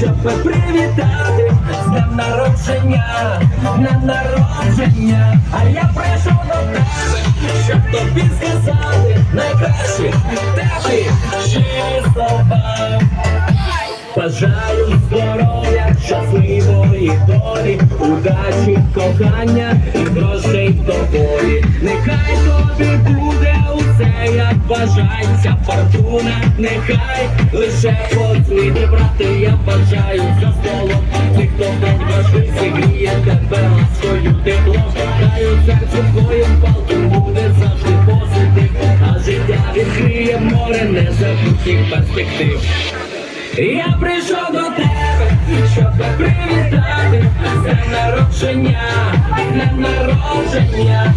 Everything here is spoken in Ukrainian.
щоб привітати з днем народження, днем народження, а я прийшов до тебе, щоб тобі сказати найкращі теплі слова. Бажаю здоров'я, щасливої долі, удачі, кохання і грошей доволі. Нехай тобі буде усе, як бажається фортуна, нехай лише поцвіти, брати, відкриє море незабутніх перспектив. Я прийшов до тебе, щоб привітати з народження, днем народження,